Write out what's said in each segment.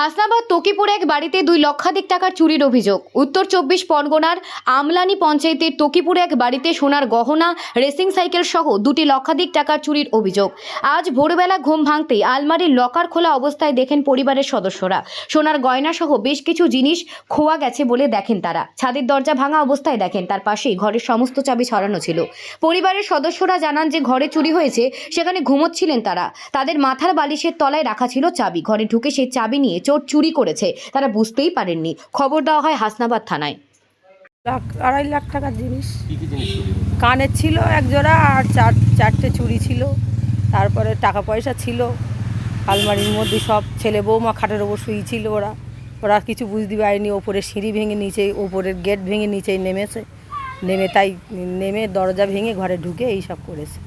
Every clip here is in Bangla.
হাসনাবাদ তকিপুর এক বাড়িতে দুই লক্ষাধিক টাকার চুরির অভিযোগ। উত্তর চব্বিশ পরগনার আমলানি পঞ্চায়েতের তকিপুর এক বাড়িতে সোনার গহনা, রেসিং সাইকেল সহ দুটি লক্ষাধিক টাকার চুরির অভিযোগ। আজ ভোরবেলা ঘুম ভাঙতেই আলমারির লকার খোলা অবস্থায় দেখেন পরিবারের সদস্যরা। সোনার গয়না সহ বেশ কিছু জিনিস খোয়া গেছে বলে দেখেন তারা। ছাদের দরজা ভাঙা অবস্থায় দেখেন তার পাশেই ঘরের সমস্ত চাবি ছড়ানো ছিল। পরিবারের সদস্যরা জানান যে ঘরে চুরি হয়েছে, সেখানে ঘুমোচ্ছিলেন তারা। তাদের মাথার বালিশের তলায় রাখা ছিল চাবি। ঘরে ঢুকে সেই চাবি নিয়ে চোর চুরি করেছে। তারা বুঝতেই পারেননি। খবর দেওয়া হয় হাসনাবাদ থানায়। লাখ আড়াই লাখ টাকার জিনিস। কি কি জিনিস চুরি হলো? কানের ছিল এক জোড়া আর চার চারটে চুড়ি ছিল। তারপরে টাকা পয়সা ছিল। আলমারির মধ্যে সব ছেলে বৌমা খাটের ওপর শুয়েছিল ওরা। ওরা কিছু বুঝতে পারেনি। ওপরে সিঁড়ি ভেঙে নিচে ওপরের গেট ভেঙে নিচেই নেমেছে। নেমে তাই নেমে দরজা ভেঙে ঘরে ঢুকে এই সব করেছে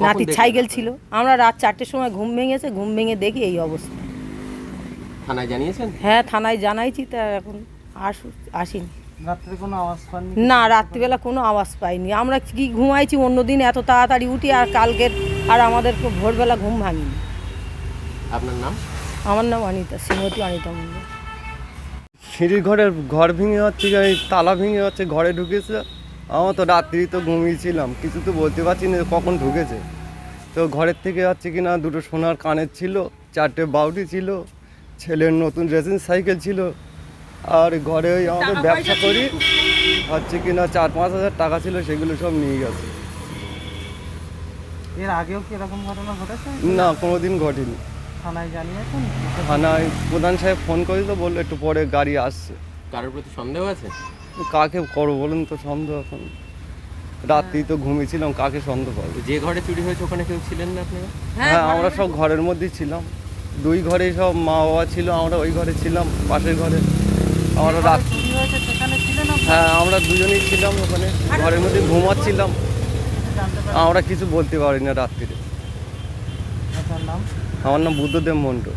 নাতির সাইকেল ছিল। আমরা রাত চারটের সময় ঘুম ভেঙেছে। ঘুম ভেঙে দেখি এই অবস্থা। থানায় জানিয়েছেন? হ্যাঁ থানায় জানাইছি তা এখন আসু আসিনি। রাত্রে কোনো আওয়াজ পাননি? না রাত্রিবেলা কোনো আওয়াজ পাইনি। আমরা কি ঘুমাইছি অন্যদিন এত তাড়াতাড়ি উঠি আর কালকের আর আমাদের খুব ভোরবেলা ঘুম ভাঙিনি। আপনার নাম? আমার নাম অনিতা শ্রীমতী অনিতা মন্ডল সিঁড়ির ঘরের ঘর ভেঙে হচ্ছে তালা ভেঙে হচ্ছে ঘরে ঢুকেছে। আমার তো রাত্রি তো ঘুমিয়েছিলাম কিছু তো বলতে পারছি না কখন ঢুকেছে। তো ঘরের থেকে হচ্ছে কি না দুটো সোনার কানের ছিল চারটে বাউটি ছিল ছেলের নতুন রেসিং সাইকেল ছিল। আর ঘরে ওই আমাদের ব্যবসা করি হচ্ছে কি না চার পাঁচ হাজার টাকা ছিল সেগুলো সব নিয়ে গেছে। এর আগেও কি এরকম ঘটনা ঘটেছে? না কোনো দিন ঘটেনি। থানায় জানিয়েছেন? থানায় প্রধান সাহেব ফোন করে তো বলল একটু পরে গাড়ি আসছে। কারোর প্রতি সন্দেহ আছে? কাকে করব বলুন তো সন্দেহ এখন। রাত্রি তো ঘুমিয়েছিলাম কাকে সন্দেহ করব? যে ঘরে চুরি হয়েছে ওখানে কেউ ছিলেন না আপনারা? হ্যাঁ আমরা সব ঘরের মধ্যেই ছিলাম। দুই ঘরে সব মা বাবা ছিল আমরা ওই ঘরে ছিলাম পাশের ঘরে। আমরা রাত? হ্যাঁ আমরা দুজনেই ছিলাম ওখানে। ঘরের মধ্যে ঘুমাচ্ছিলাম। আমরা কিছু বলতে পারি না রাত্রিতে আমার নাম বুদ্ধদেব মণ্ডল।